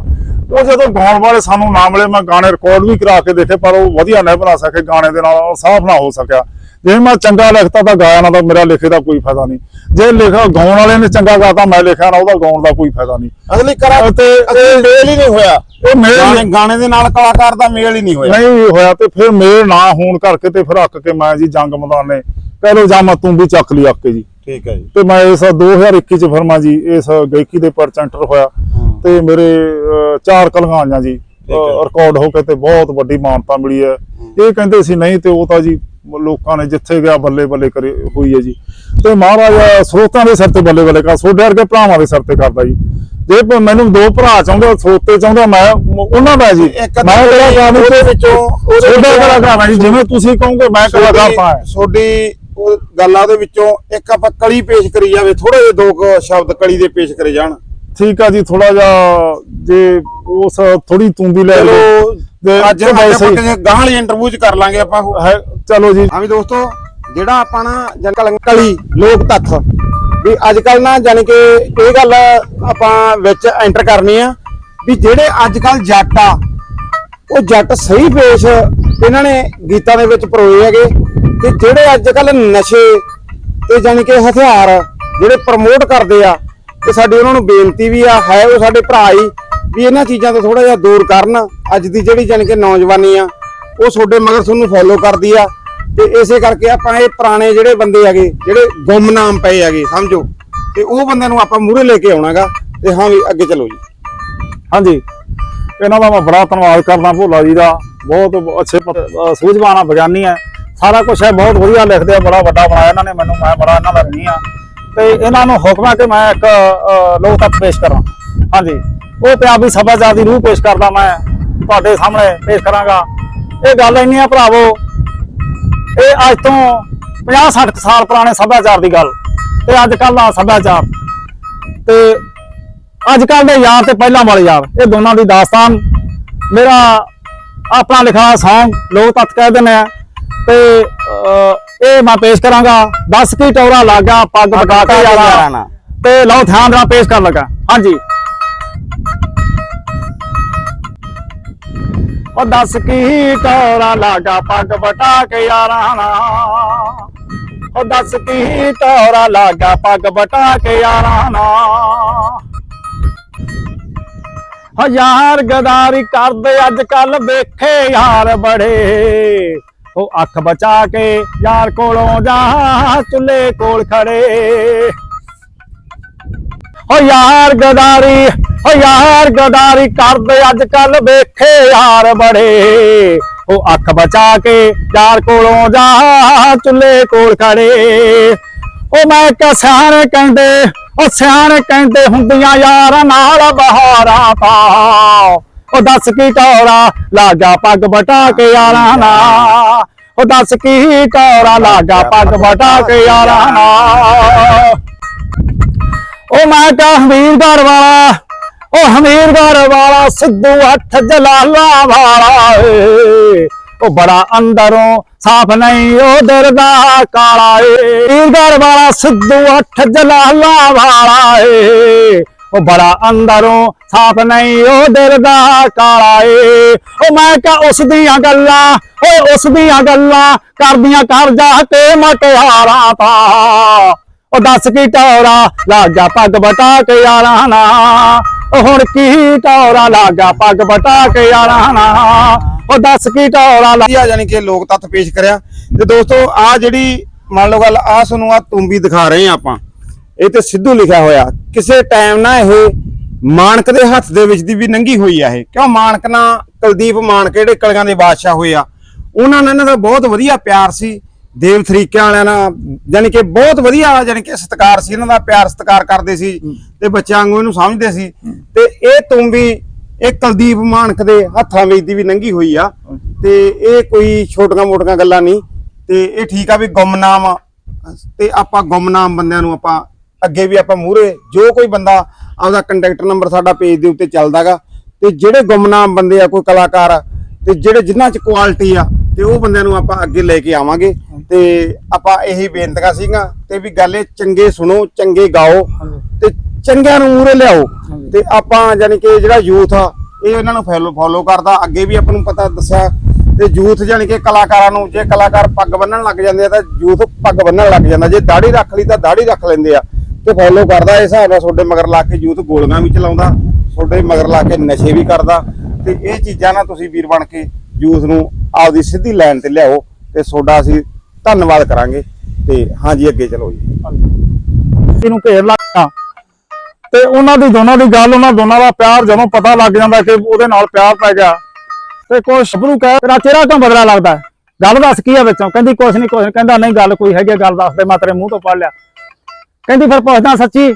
S3: ਉਹ ਜਦੋਂ ਗਾਉਣ ਵਾਲੇ ਸਾਨੂੰ ਨਾ ਮਿਲੇ ਮੈਂ ਗਾਣੇ ਰਿਕਾਰਡ ਵੀ ਕਰਾ ਕੇ ਦੇਖੇ ਪਰ ਉਹ ਵਧੀਆ ਨਹੀਂ ਬਣਾ ਸਕੇ ਗਾਣੇ ਦੇ ਨਾਲ। ਸਾਫ਼ ਨਾ ਹੋ ਸਕਿਆ। ਜੇ ਮੈਂ ਚੰਗਾ ਲਿਖਤਾ ਤਾਂ ਗਾਇਆ ਨਾ ਤਾਂ ਮੇਰਾ ਲਿਖੇ ਦਾ ਕੋਈ ਫਾਇਦਾ ਨਹੀਂ। ਜੇ ਲਿਖਾ ਗਾਉਣ ਵਾਲੇ ਨੇ ਚੰਗਾ ਗਾਤਾ ਮੈਂ ਲਿਖਿਆ ਨਾ ਉਹਦਾ ਗਾਉਣ ਦਾ ਕੋਈ ਫਾਇਦਾ ਨਹੀਂ।
S2: ਅਸਲੀ ਕਰਾ
S3: ਤੇ
S2: ਮੇਲ ਹੀ ਨਹੀਂ ਹੋਇਆ।
S3: ਇਹ ਮੇਲ
S2: ਗਾਣੇ ਦੇ ਨਾਲ ਕਲਾਕਾਰ ਦਾ ਮੇਲ ਹੀ ਨਹੀਂ ਹੋਇਆ।
S3: ਨਹੀਂ ਹੋਇਆ ਤੇ ਫਿਰ ਮੇਲ ਨਾ ਹੋਣ ਕਰਕੇ ਤੇ ਫਿਰ ਹੱਕ ਕੇ ਮੈਂ ਜੀ ਜੰਗ ਮੈਦਾਨੇ ਕਹਿ ਲੋ ਜਾਂ ਮੈਂ ਤੂੰ ਵੀ ਚੱਕ ਲਈ ਅੱਕੇ ਜੀ।
S2: ਠੀਕ ਹੈ ਜੀ।
S3: ਤੇ ਮੈਂ ਇਸ 2021 ਚ ਫਿਰ ਮੈਂ ਜੀ ਇਸ ਗਾਇਕੀ ਦੇ ਪਰਸੈਂਟਰ ਹੋਇਆ। ਤੇ ਮੇਰੇ ਚਾਰ ਆਈਆਂ ਜੀ। ਰਿਕਾਰਡ ਹੋ। ਕੇ ਤੇ ਬਹੁਤ ਵੱਡੀ ਮਾਨਤਾ ਮਿਲੀ ਹੈ। ਇਹ ਕਹਿੰਦੇ ਸੀ ਨਹੀਂ ਤੇ ਉਹ ਤਾਂ ਜੀ ਲੋਕਾਂ ਨੇ ਜਿੱਥੇ ਗਿਆ ਬੱਲੇ ਬੱਲੇ ਕਰੇ ਹੋਈ ਹੈ ਜੀ। ਤੇ ਮਹਾਰਾਜ ਸਰੋਤਾਂ ਦੇ ਸਿਰ ਤੇ ਬੱਲੇ ਬੱਲੇ ਕਰ ਸੋਡੇ ਵਰਗੇ ਭਰਾਵਾਂ ਦੇ ਸਿਰ ਤੇ ਕਰਦਾ ਜੀ। ਜੇ ਪ- ਮੈਨੂੰ ਦੋ ਭਰਾ ਚਾਹੁੰਦੇ ਸਰੋਤੇ ਚਾਹੁੰਦੇ ਮੈਂ ਉਹਨਾਂ ਦਾ ਜੀ। ਮੈਂ ਕਲਾਕਾਰ ਨਹੀਂ
S2: ਉਹਦੇ ਵਿੱਚੋਂ ਉਹਦੇ
S3: ਕਲਾਕਾਰ ਜੀ ਜਿਵੇਂ ਤੁਸੀਂ ਕਹੋਗੇ ਮੈਂ ਕਲਾਕਾਰ ਹਾਂ
S2: ਤੁਹਾਡੀ ਉਹ ਗੱਲਾਂ ਦੇ ਵਿੱਚੋਂ ਇੱਕ ਆਪਾਂ ਕਲੀ ਪੇਸ਼ ਕਰੀ ਜਾਵੇ ਥੋੜੇ ਜਿਹੇ ਦੋ ਸ਼ਬਦ ਕਲੀ ਦੇ ਪੇਸ਼ ਕਰੇ ਜਾਣ।
S3: ਠੀਕ ਆ ਜੀ ਥੋੜਾ ਜਿਹਾ ਜੇ ਉਸ ਥੋੜੀ ਤੂੰਬੀ ਲੈ ਲਓ। ਤੇ
S2: ਅੱਜ ਆਪਾਂ ਗਾਂ ਵਾਲੀ ਇੰਟਰਵਿਊ ਚ ਕਰ ਲਾਂਗੇ ਆਪਾਂ
S3: ਚਲੋ ਜੀ।
S2: ਹਾਂ ਵੀ ਦੋਸਤੋ ਜਿਹੜਾ ਆਪਾਂ ਨਾ ਜਨ ਕਲੀ ਲੋਕ ਤੱਥ ਵੀ ਅੱਜ ਕੱਲ ਨਾ ਜਾਨੀ ਕਿ ਇਹ ਗੱਲ ਆਪਾਂ ਵਿੱਚ ਐਂਟਰ ਕਰਨੀ ਆ ਵੀ ਜਿਹੜੇ ਅੱਜ ਕੱਲ ਜੱਟ ਆ ਉਹ ਜੱਟ ਸਹੀ ਪੇਸ਼ ਇਹਨਾਂ ਨੇ ਗੀਤਾਂ ਦੇ ਵਿੱਚ ਪਰੋਏ ਹੈਗੇ। ਤੇ ਜਿਹੜੇ ਅੱਜ ਕੱਲ ਨਸ਼ੇ ਤੇ ਜਾਨੀ ਕਿ ਹਥਿਆਰ ਜਿਹੜੇ ਪ੍ਰਮੋਟ ਕਰਦੇ ਆ ਤੇ ਸਾਡੀ ਉਹਨਾਂ ਨੂੰ ਬੇਨਤੀ ਵੀ ਆ, ਹੈ ਉਹ ਸਾਡੇ ਭਰਾ ਹੀ, ਵੀ ਇਹਨਾਂ ਚੀਜ਼ਾਂ ਤੋਂ ਥੋੜਾ ਜਿਹਾ ਦੂਰ ਕਰਨ। ਅੱਜ ਦੀ ਜਿਹੜੀ ਜਾਨੀ ਕਿ ਨੌਜਵਾਨੀ ਆ, ਉਹ ਤੁਹਾਡੇ ਮਗਰ ਤੁਹਾਨੂੰ ਫੋਲੋ ਕਰਦੀ ਆ। ਤੇ ਇਸੇ ਕਰਕੇ ਆਪਾਂ ਇਹ ਪੁਰਾਣੇ ਜਿਹੜੇ ਬੰਦੇ ਹੈਗੇ, ਜਿਹੜੇ ਗੁੰਮਨਾਮ ਪਏ ਹੈਗੇ, ਸਮਝੋ? ਤੇ ਉਹ ਬੰਦਿਆਂ ਨੂੰ ਆਪਾਂ ਮੂਹਰੇ ਲੈ ਕੇ ਆਉਣਾਗਾ, ਤੇ ਹਾਂ ਵੀ ਅੱਗੇ ਚਲੋ ਜੀ।
S3: ਹਾਂਜੀ। ਇਹਨਾਂ ਦਾ ਮੈਂ ਬੜਾ ਧੰਨਵਾਦ ਕਰਦਾ ਭੋਲਾ ਜੀ ਦਾ। ਬਹੁਤ ਅੱਛੇ ਪ- ਅਹ ਸੂਝਵਾਨ ਵਿਗਿਆਨੀ ਹੈ ਸਾਰਾ ਕੁਝ ਹੈ, ਬਹੁਤ ਵਧੀਆ ਲਿਖਦੇ ਆ, ਬੜਾ ਵੱਡਾ ਬਣਾਇਆ ਇਹਨਾਂ ਨੇ ਮੈਨੂੰ। ਮੈਂ ਬੜਾ ਇਹਨਾਂ ਦਾ ਨਹੀਂ ਆ। ਤੇ ਇਹਨਾਂ ਨੂੰ ਹੁਕਮ ਹੈ ਕਿ ਮੈਂ ਇੱਕ ਅਹ, ਲੋਕ ਤੱਕ ਪੇਸ਼ ਕਰਾਂ। ਹਾਂਜੀ। ਉਹ ਪੰਜਾਬੀ ਸੱਭਿਆਚਾਰ ਦੀ ਰੂਹ ਪੇਸ਼ ਕਰਦਾ ਮੈਂ ਤੁਹਾਡੇ ਸਾਹਮਣੇ ਪੇਸ਼ ਕਰਾਂਗਾ। ਇਹ ਗੱਲ ਇੰਨੀ ਆ ਭਰਾਵੋ ਇਹ ਅੱਜ ਤੋਂ 50 60 ਸਾਲ ਪੁਰਾਣੇ ਸੱਭਿਆਚਾਰ ਦੀ ਗੱਲ ਤੇ ਅੱਜ ਕੱਲ੍ਹ ਦਾ ਸੱਭਿਆਚਾਰ। ਤੇ ਅੱਜ ਕੱਲ ਦੇ ਯਾਰ ਤੇ ਪਹਿਲਾਂ ਵਾਲੇ ਯਾਰ ਇਹ ਦੋਨਾਂ ਦੀ ਦਾਸਤਾਨ। ਮੇਰਾ ਆਪਣਾ ਲਿਖਾ ਸੌਂਗ ਲੋਕ ਤੱਕ ਕਹਿ ਦਿੰਦੇ ਆ। ਤੇ ਇਹ ਮੈਂ ਪੇਸ਼ ਕਰਾਂਗਾ 10 ਕੀ ਟੌਰਾ ਲਾਗਾ ਪੱਗ ਬਟਾ ਕੇ ਯਾਰਾ ਤੇ ਲਓ ਧਿਆਨ ਨਾਲ ਪੇਸ਼ ਕਰਨ ਲੱਗਾ ਹਾਂਜੀ ਉਹ 10 ਕੀ ਟੌਰਾ ਲਾਗਾ ਪੱਗ ਬਟਾ ਕੇ ਯਾਰਾਂ ਨਾਲ ਉਹ 10 ਕੀ ਟੌਰਾ ਲਾਗਾ ਪੱਗ ਬਟਾ ਕੇ ਯਾਰਾਂ ਨਾਲ ਹਜ਼ਾਰ ਗਦਾਰੀ ਕਰਦੇ ਅੱਜ ਕੱਲ ਵੇਖੇ ਯਾਰ ਬੜੇ ਉਹ ਅੱਖ ਬਚਾ ਕੇ ਯਾਰ ਕੋਲੋਂ ਜਾ ਚੁੱਲੇ ਕੋਲ ਖੜੇ। ਓ ਯਾਰ ਗਦਾਰੀ, ਓ ਯਾਰ ਗਦਾਰੀ ਕਰਦੇ ਅੱਜ ਕੱਲ ਵੇਖੇ ਯਾਰ ਬੜੇ। ਉਹ ਅੱਖ ਬਚਾ ਕੇ ਯਾਰ ਕੋਲੋਂ ਜਾ ਚੁੱਲੇ ਕੋਲ ਖੜੇ। ਉਹ ਮੈਂ ਕਿਹਾ ਸਿਆਣੇ ਕਹਿੰਦੇ ਉਹ ਸਿਆਣੇ ਕਹਿੰਦੇ ਹੁੰਦੀਆਂ ਯਾਰ ਨਾਲ ਬਹਾਰਾਂ ਪਾ। ਉਹ ਦੱਸ ਕੀ ਟੌਰਾ ਲਾਗਾ ਪੱਗ ਬਟਾ ਕੇ ਯਾਰਾਂ ਨਾ। ਉਹ ਦੱਸ ਕੀ ਟੌਰਾ ਲਾਗਾ ਪੱਗ ਬਟਾ ਕੇ ਯਾਰਾਂ ਨਾ। ਉਹ ਮੈਂ ਕਹਾ ਹਮੀਰਦਾਰ ਵਾਲਾ, ਉਹ ਹਮੀਰਦਾਰ ਵਾਲਾ ਸਿੱਧੂ ਹੱਥ ਜਲਾਲਾ ਵਾਲਾ ਏ। ਉਹ ਬੜਾ ਅੰਦਰੋਂ ਸਾਫ਼ ਨਹੀਂ, ਉਹ ਦਾ ਕਾਲਾ ਏ। ਹਮੀਰਗੜ ਵਾਲਾ ਸਿੱਧੂ ਅੱਠ ਜਲਾਲਾ ਵਾਲਾ ਏ। ਉਹ ਬੜਾ ਅੰਦਰੋਂ ਸਾਫ਼ ਨਹੀਂ, ਉਹ ਦਿਲ ਦਾ ਕਾਲਾ ਏ। ਉਹ ਮੈਂ ਕਹਾ, ਉਸ ਦੀਆਂ ਗੱਲਾਂ ਓ ਉਸ ਦੀਆਂ ਗੱਲਾਂ ਕਰਦੀਆਂ ਕਰ ਜਾ ਤੇ ਮਟਿਆਰਾਂ ਪਾ। ਉਹ ਦੱਸ ਕੀ ਟੌਰਾ ਲਾਗਾ ਪੱਗ ਬਟਾ ਕੇ ਯਾਰਾਂ ਨਾ। ਉਹ ਹੁਣ ਕੀ ਟੌਰਾ ਲਾਗਾ ਪੱਗ ਬਟਾ ਕੇ ਯਾਰਾਂ ਨਾ। ਉਹ ਦੱਸ ਕੀ ਟੌਰਾ ਲਾ
S2: ਵਧੀਆ ਯਾਨੀ ਕਿ ਲੋਕ ਤੱਥ ਪੇਸ਼ ਕਰਿਆ। ਤੇ ਦੋਸਤੋ ਆ ਜਿਹੜੀ ਮੰਨ ਲਓ ਗੱਲ ਆ ਤੁਹਾਨੂੰ ਆ ਤੁੰਬੀ ਦਿਖਾ ਰਹੇ ਆ ਆਪਾਂ। ਇਹ ਤੇ ਸਿੱਧੂ ਲਿਖਿਆ ਹੋਇਆ, ਕਿਸੇ ਟਾਈਮ ਨਾ ਇਹ ਮਾਨਕ ਦੇ ਹੱਥ ਦੇ ਵਿੱਚ ਦੀ ਵੀ ਨੰਗੀ ਹੋਈ ਆ ਇਹ। ਕਿਉਂ ਮਾਨਕ ਨਾ, ਕੁਲਦੀਪ ਮਾਨਕ ਜਿਹੜੇ ਕਲਗਾਂ ਦੇ ਬਾਦਸ਼ਾਹ ਹੋਏ ਆ, ਉਹਨਾਂ ਨਾਲ ਇਹਨਾਂ ਦਾ ਬਹੁਤ ਵਧੀਆ ਪਿਆਰ ਸੀ। ਦੇਵ ਤਰੀਕਿਆਂ ਵਾਲਿਆਂ ਨਾਲ ਯਾਨੀ ਕਿ ਬਹੁਤ ਵਧੀਆ ਯਾਨੀ ਕਿ ਸਤਿਕਾਰ ਸੀ, ਇਹਨਾਂ ਦਾ ਪਿਆਰ ਸਤਿਕਾਰ ਕਰਦੇ ਸੀ ਤੇ ਬੱਚਿਆਂ ਵਾਂਗੂ ਇਹਨੂੰ ਸਮਝਦੇ ਸੀ। ਤੇ ਇਹ ਤੁੰਬੀ ਇਹ ਕੁਲਦੀਪ ਮਾਨਕ ਦੇ ਹੱਥਾਂ ਵਿੱਚ ਦੀ ਵੀ ਨੰਗੀ ਹੋਈ ਆ। ਤੇ ਇਹ ਕੋਈ ਛੋਟੀਆਂ ਮੋਟੀਆਂ ਗੱਲਾਂ ਨਹੀਂ। ਤੇ ਇਹ ਠੀਕ ਆ ਵੀ ਗੁੰਮਨਾਮ ਤੇ ਆਪਾਂ ਗੁੰਮਨਾਮ ਬੰਦਿਆਂ ਨੂੰ ਆਪਾਂ ਅੱਗੇ ਵੀ ਆਪਾਂ ਮੂਹਰੇ ਜੋ ਕੋਈ ਬੰਦਾ ਆਪਦਾ ਕੰਟੈਕਟ ਨੰਬਰ ਸਾਡਾ ਪੇਜ ਦੇ ਉੱਤੇ ਚੱਲਦਾਗਾ ਤੇ ਜਿਹੜੇ ਗੁੰਮਨਾਮ ਬੰਦੇ ਆ ਕੋਈ ਕਲਾਕਾਰ ਤੇ ਜਿਹੜੇ ਜਿਨ੍ਹਾਂ 'ਚ ਕੁਆਲਿਟੀ ਆ ਤੇ ਉਹ ਬੰਦਿਆਂ ਨੂੰ ਆਪਾਂ ਅੱਗੇ ਲੈ ਕੇ ਆਵਾਂਗੇ। ਤੇ ਆਪਾਂ ਇਹੀ ਬੇਨਤੀਆਂ ਸੀਗਾ ਤੇ ਵੀ ਗੱਲ ਇਹ ਚੰਗੇ ਸੁਣੋ ਚੰਗੇ ਗਾਓ ਤੇ ਚੰਗਿਆਂ ਨੂੰ ਮੂਹਰੇ ਲਿਆਓ। ਤੇ ਆਪਾਂ ਯਾਨੀ ਕਿ ਜਿਹੜਾ ਯੂਥ ਆ ਇਹ ਇਹਨਾਂ ਨੂੰ ਫੋਲੋ ਫੋਲੋ ਕਰਦਾ। ਅੱਗੇ ਵੀ ਆਪਾਂ ਨੂੰ ਪਤਾ ਦੱਸਿਆ ਤੇ ਯੂਥ ਜਾਣੀ ਕਿ ਕਲਾਕਾਰਾਂ ਨੂੰ ਜੇ ਕਲਾਕਾਰ ਪੱਗ ਬੰਨਣ ਲੱਗ ਜਾਂਦੇ ਆ ਤਾਂ ਯੂਥ ਪੱਗ ਬੰਨਣ ਲੱਗ ਜਾਂਦਾ। ਜੇ ਦਾੜੀ ਰੱਖ ਲਈ ਤਾਂ ਦਾੜੀ ਰੱਖ ਲੈਂਦੇ ਆ। ਤੇ ਫੋਲੋ ਕਰਦਾ ਇਸ ਹਿਸਾਬ ਨਾਲ ਤੁਹਾਡੇ ਮਗਰ ਲਾ ਕੇ ਯੂਥ ਗੋਲੀਆਂ ਵੀ ਚਲਾਉਂਦਾ, ਤੁਹਾਡੇ ਮਗਰ ਲਾ ਕੇ ਨਸ਼ੇ ਵੀ ਕਰਦਾ ਤੇ ਇਹ ਚੀਜ਼ਾਂ ਨਾ ਤੁਸੀਂ ਵੀਰ ਬਣ ਕੇ ਯੂਥ ਨੂੰ ਆਪਦੀ ਸਿੱਧੀ ਲਾਈਨ ਤੇ ਲਿਆਓ ਤੇ ਤੁਹਾਡਾ ਅਸੀਂ ਧੰਨਵਾਦ ਕਰਾਂਗੇ ਤੇ ਹਾਂਜੀ, ਅੱਗੇ ਚਲੋ ਜੀ।
S1: ਇਹਨੂੰ ਘੇਰ ਲਾਇਆ ਤੇ ਉਹਨਾਂ ਦੀ ਦੋਨਾਂ ਦੀ ਗੱਲ, ਉਹਨਾਂ ਦੋਨਾਂ ਦਾ ਪਿਆਰ ਜਦੋਂ ਪਤਾ ਲੱਗ ਜਾਂਦਾ ਕਿ ਉਹਦੇ ਨਾਲ ਪਿਆਰ ਪੈ ਗਿਆ, ਤੇ ਕੋਈ ਸ਼ਬਰੂ ਕਹਿ, ਤੇਰਾ ਚਿਹਰਾ ਕਿਉਂ ਬਦਲਾ ਲੱਗਦਾ ਗੱਲ ਦੱਸ ਕੀ ਹੈ ਵਿੱਚੋਂ? ਕਹਿੰਦੀ ਕੁਛ ਨਹੀਂ ਕੁਛ ਕਹਿੰਦਾ, ਨਹੀਂ, ਗੱਲ ਕੋਈ ਹੈਗੀ ਗੱਲ ਦੱਸ ਦੇ। ਮੈਂ ਤੇਰੇ ਮੂੰਹ ਤੋਂ ਪੜ ਲਿਆ। ਕਹਿੰਦੀ ਫਿਰ ਪੁੱਛਦਾ ਸੱਚੀ,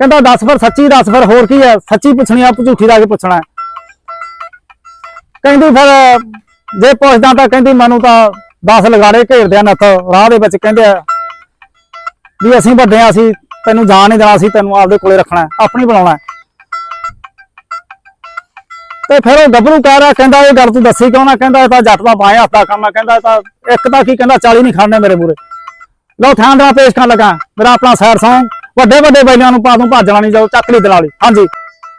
S1: ਕਹਿੰਦਾ ਦੱਸ ਫਿਰ ਸੱਚੀ, ਦੱਸ ਫਿਰ ਹੋਰ ਕੀ ਹੈ? ਸੱਚੀ ਪੁੱਛਣੀ ਆ ਝੂਠੀ ਦਾ ਕੇ ਪੁੱਛਣਾ ਕਹਿੰਦੀ ਫਿਰ ਜੇ ਪੁੱਛਦਾ ਤਾਂ ਕਹਿੰਦੀ ਮੈਨੂੰ ਤਾਂ 10 ਲਗਾੜੇ ਘੇਰਦੇ ਆ ਨੱਥ, ਰਾਹ ਦੇ ਵਿੱਚ ਕਹਿੰਦੇ ਆ ਵੀ ਅਸੀਂ ਵੱਡੇ ਆ, ਅਸੀਂ ਤੈਨੂੰ ਜਾਣ ਨਹੀਂ ਦੇਣਾ, ਅਸੀਂ ਤੈਨੂੰ ਆਪਦੇ ਕੋਲੇ ਰੱਖਣਾ ਆਪਣੀ ਬਣਾਉਣਾ ਤੇ ਫਿਰ ਉਹ ਗੱਭਰੂ ਕਹਿ ਰਿਹਾ, ਕਹਿੰਦਾ ਇਹ ਗੱਲ ਤੂੰ ਦੱਸੀ ਕਿਉਂ ਨਾ, ਕਹਿੰਦਾ ਇਹ ਤਾਂ ਜੱਟ ਦਾ ਬਾਏ ਹੱਥ ਦਾ ਕੰਮ ਹੈ, ਕਹਿੰਦਾ ਇਹ ਤਾਂ ਇੱਕ ਤਾਂ ਕੀ ਕਹਿੰਦਾ 40 ਨਹੀਂ ਖਾਣੇ ਮੇਰੇ ਮੂਰੇ ਲੋ ਥਾਂ ਦਾ ਪੇਸ਼ ਕਰਨ ਲੱਗਾ। ਮੇਰਾ ਆਪਣਾ ਸੈਰ ਸੌਂ। ਵੱਡੇ ਵੱਡੇ ਬੈਲਿਆਂ ਨੂੰ ਪਾ ਦੂੰ ਭਾਜਣਾ ਨਹੀਂ ਜਾਓ ਚੱਕ ਲਈ ਦਲਾਲੀ। ਹਾਂਜੀ।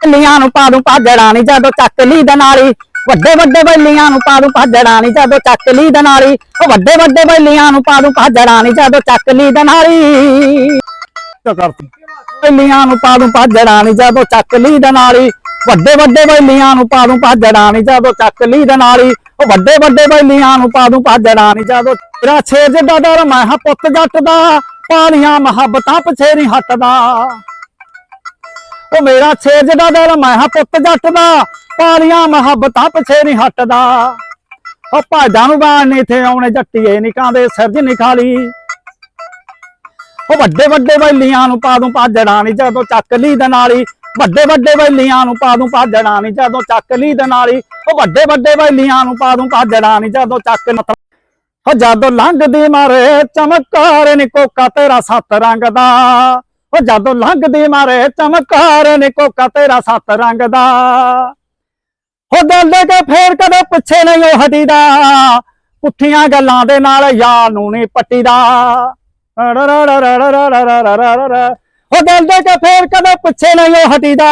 S3: ਬੈਲੀਆਂ ਨੂੰ ਪਾ ਦੂੰ ਭਾਜੜਾ ਨਹੀਂ ਜਦੋਂ, ਚੱਕ ਲਈ ਦਨਾਲੀ। ਵੱਡੇ ਵੱਡੇ ਬੈਲੀਆਂ ਨੂੰ ਪਾ ਦੂੰ ਭਾਜੜਾ ਨਹੀਂ ਜਦੋਂ, ਚੱਕ ਲਈ ਦਨਾਲੀ। ਉਹ ਵੱਡੇ ਵੱਡੇ ਬੈਲੀਆਂ ਨੂੰ ਪਾ ਦੂੰ ਭਾਜੜਾ ਨਹੀਂ ਜਦੋਂ, ਚੱਕ ਲਈ ਦਨਾਲੀ।
S1: ਤਾਂ ਕਰਤੀ?
S3: ਬੈਲੀਆਂ ਨੂੰ ਪਾ ਦੂੰ ਭਾਜੜਾ ਨਹੀਂ ਜਦੋਂ ਚੱਕ ਲਈ ਦਨਾਲੀ ਵੱਡੇ ਵੱਡੇ ਬੈਲੀਆਂ ਨੂੰ ਪਾ ਦੂੰ ਭਾਜੜਾ ਨਹੀਂ ਜਦੋਂ ਚੱਕ ਲਈ ਦਨਾਲੀ ਉਹ ਵੱਡੇ ਵੱਡੇ ਬੈਲੀਆਂ ਨੂੰ ਪਾ ਦੂੰ ਭਾਜੜਾ ਨਹੀਂ ਜਦੋਂ ਤੇਰਾ ਛੇ ਜਿੱਡਾ ਦਰ ਮੈਂ ਹਾਂ ਪੁੱਤ ਜੱਟ ਦਾ ਪਾਲੀਆਂ ਮੁਹੱਬਤਾਂ ਪਿਛੇ ਨਹੀਂ ਹਟਦਾ। ਉਹ ਮੇਰਾ ਛੇ ਜਿੱਡਾ ਦਰ ਮੈਂ ਹਾਂ ਪੁੱਤ ਜੱਟ ਦਾ ਪਾਲੀਆਂ ਮੁਹੱਬਤਾਂ ਪਿਛੇ ਨਹੀਂ ਹਟਦਾ। ਉਹ ਭਾਜਾਂ ਨੂੰ ਬਾਣ ਨਹੀਂ ਥੇ ਆਉਣੇ, ਜੱਟੀਏ ਨਿਕਾਂ ਦੇ ਸਿਰਜ ਨਿਖਾਲੀ ਉਹ ਵੱਡੇ ਵੱਡੇ ਬੈਲੀਆਂ ਨੂੰ ਪਾ ਦੂੰ, ਭਾਜੜਾ ਨਹੀਂ ਜਦੋਂ ਚੱਕ ਲਈ ਦਨਾਲੀ ਵੱਡੇ ਵੱਡੇ ਬੈਲੀਆਂ ਨੂੰ ਪਾ ਦੂੰ, ਭਾਜੜਾ ਨਹੀਂ ਜਦੋਂ ਚੱਕ ਲਈ ਦਨਾਲੀ ਉਹ ਵੱਡੇ ਵੱਡੇ ਬੈਲੀਆਂ ਨੂੰ ਪਾ ਦੂੰ, ਭਾਜੜਾ ਨਹੀਂ ਜਦੋਂ ਚੱਕ ਨੱਥ ਉਹ ਜਦੋਂ ਲੰਘਦੀ ਮਾਰੇ ਚਮਕਾਰ ਨੀ ਕੋਕਾ ਤੇਰਾ ਸੱਤ ਰੰਗ ਦਾ। ਉਹ ਜਦੋਂ ਲੰਘਦੀ ਮਾਰੇ ਚਮਕਾਰ ਨੀ ਕੋਕਾ ਤੇਰਾ ਸੱਤ ਰੰਗ ਦਾ। ਉਹ ਦਿਲ ਦੇ ਕੇ ਫੇਰ ਕਦੇ ਪਿੱਛੇ ਨਹੀਂ ਉਹ ਹਟੀਦਾ। ਪੁੱਠੀਆਂ ਗੱਲਾਂ ਦੇ ਨਾਲ ਯਾਰ ਨੂੰ ਨਹੀਂ ਪੱਟੀਦਾ। ਉਹ ਦਿਲ ਦੇ ਕੇ ਫੇਰ ਕਦੇ ਪੁੱਛੇ ਨਹੀਂ ਉਹ ਹਟੀਦਾ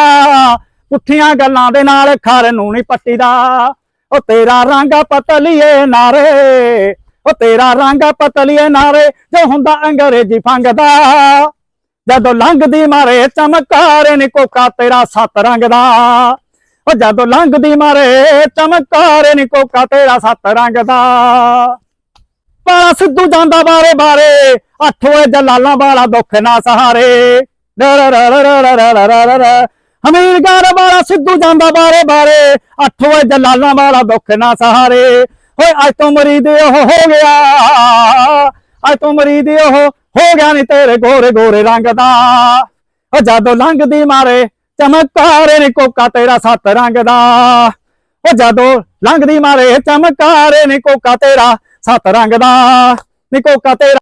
S3: ਪੁੱਠੀਆਂ ਗੱਲਾਂ ਦੇ ਨਾਲ ਖਰ ਨੂੰ ਨਹੀਂ ਪੱਟੀਦਾ ਉਹ ਤੇਰਾ ਰੰਗ ਪਤਲੀਏ ਨਾਰੇ ਉਹ ਤੇਰਾ ਰੰਗ ਪਤਲੀਏ ਨਾਰੇ ਜੋ ਹੁੰਦਾ ਅੰਗਰੇਜ਼ੀ ਫੰਗਦਾ ਜਦੋਂ ਲੰਘਦੀ ਮਾਰੇ ਚਮਕਾਰੇ ਨੀ ਕੋਕਾ ਤੇਰਾ ਸੱਤ ਰੰਗ ਦਾ ਉਹ ਜਦੋਂ ਲੰਘਦੀ ਮਾਰੇ ਚਮਕਾਰੇ ਨੀ ਕੋਕਾ ਤੇਰਾ ਸੱਤ ਰੰਗ ਦਾ ਪਾਲਾ ਸਿੱਧੂ ਜਾਂਦਾ ਬਾਰੇ ਬਾਰੇ। ਅੱਠ ਓਏ ਜਲਾਲਾਂ ਵਾਲਾ ਦੁੱਖ ਨਾ ਸਹਾਰੇ। ਹਮੀਰਗਾਰ ਵਾਲਾ ਸਿੱਧੂ ਜਾਂਦਾ ਬਾਰੇ ਬਾਰੇ। ਅੱਠ ਓਏ ਜਲਾਲਾਂ ਵਾਲਾ ਦੁੱਖ ਨਾ ਸਹਾਰੇ। ਹੋਏ ਅੱਜ ਤੋਂ ਮਰੀਦ ਉਹ ਹੋ ਗਿਆ। ਅੱਜ ਤੋਂ ਮਰੀਦ ਉਹ ਹੋ ਗਿਆ ਨਹੀਂ ਤੇਰੇ ਗੋਰੇ ਗੋਰੇ ਰੰਗ ਦਾ। ਉਹ ਜਦੋਂ ਲੰਘਦੀ ਮਾਰੇ ਚਮਕਾਰੇ ਨੀ ਕੋਕਾ ਤੇਰਾ ਸੱਤ ਰੰਗ ਦਾ। ਉਹ ਜਦੋਂ ਲੰਘਦੀ ਮਾਰੇ ਚਮਕਾਰੇ ਨੀ ਕੋਕਾ ਤੇਰਾ ਸੱਤ ਰੰਗ ਦਾ, ਨੀ ਕੋਕਾ ਤੇਰਾ।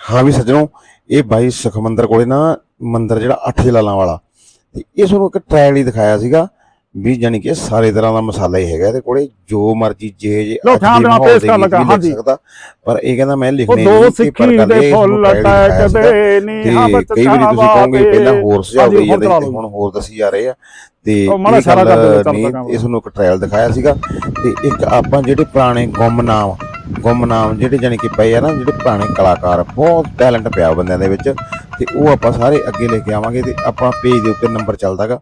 S2: ਹਾਂ ਵੀ ਸੱਜਣੋ, ਇਹ ਬਾਈ ਸੁਖਮੰਦਰ ਕੋਲੇ ਨਾ ਮੰਦਿਰ ਜਿਹੜਾ ਅੱਠ ਜਲਾਲਾਂ ਵਾਲਾ, ਤੇ ਇਹ ਤੁਹਾਨੂੰ ਇੱਕ ਟ੍ਰਾਇਲ ਹੀ ਦਿਖਾਇਆ ਸੀਗਾ। ਵੀ ਜਾਨੀ ਕਿ ਸਾਰੇ ਤਰ੍ਹਾਂ ਦਾ ਮਸਾਲਾ ਹੀ ਹੈਗਾ ਇਹਦੇ ਕੋਲੇ ਜੋ ਮਰਜ਼ੀ ਜੇ ਜੇ
S1: ਲਓ,
S2: ਅੱਜ
S1: ਧਿਆਨ
S2: ਦੇ
S1: ਦੇਣਾ,
S2: ਮਾਹੌਲ
S1: ਪੇਸ਼
S2: ਦੇ
S1: ਕਰਨ
S2: ਗੀਤ
S1: ਲੱਗਾ, ਹਾਂਜੀ।
S2: ਪਰ ਇਹ ਕਹਿੰਦਾ ਮੈਂ ਲਿਖਣੇ
S1: ਦੋ
S2: ਨਹੀਂ
S1: ਸਿੱਖੀ
S2: ਪਰ ਗੱਲ
S1: ਦੇ
S2: ਇਹ
S1: ਫੁੱਲ। ਟੈਕਦੇ ਨੀ
S2: ਤੇ ਕਈ ਵਾਰੀ ਤੁਸੀਂ ਕਹੋਗੇ ਪਹਿਲਾਂ ਹੋਰ ਸੁਝਾਅ
S1: ਹੋਰ
S2: ਜਾਂਦੇ
S1: ਕਰਾ।
S2: ਹੁਣ ਹੋਰ ਦੱਸੀ ਜਾ ਰਹੇ ਆ ਤੇ
S1: ਕਰ
S2: ਨਹੀਂ। ਇਸ ਨੂੰ ਇੱਕ ਟ੍ਰਾਇਲ ਦਿਖਾਇਆ ਸੀਗਾ ਤੇ ਇੱਕ ਆਪਾਂ ਜਿਹੜੇ ਪੁਰਾਣੇ ਗੁੰਮਨਾਮ ਗੁੰਮਨਾਮ ਜਿਹੜੇ ਜਾਨੀ ਕਿ ਪਏ ਆ ਨਾ ਜਿਹੜੇ ਪੁਰਾਣੇ ਕਲਾਕਾਰ ਬਹੁਤ ਟੈਲੈਂਟ ਪਿਆ ਬੰਦਿਆਂ ਦੇ ਵਿੱਚ ਤੇ ਉਹ ਆਪਾਂ ਸਾਰੇ ਅੱਗੇ ਲੈ ਕੇ ਆਵਾਂਗੇ ਤੇ ਆਪਾਂ ਪੇਜ ਦੇ ਉੱਤੇ ਨੰਬਰ ਚੱਲਦਾਗਾ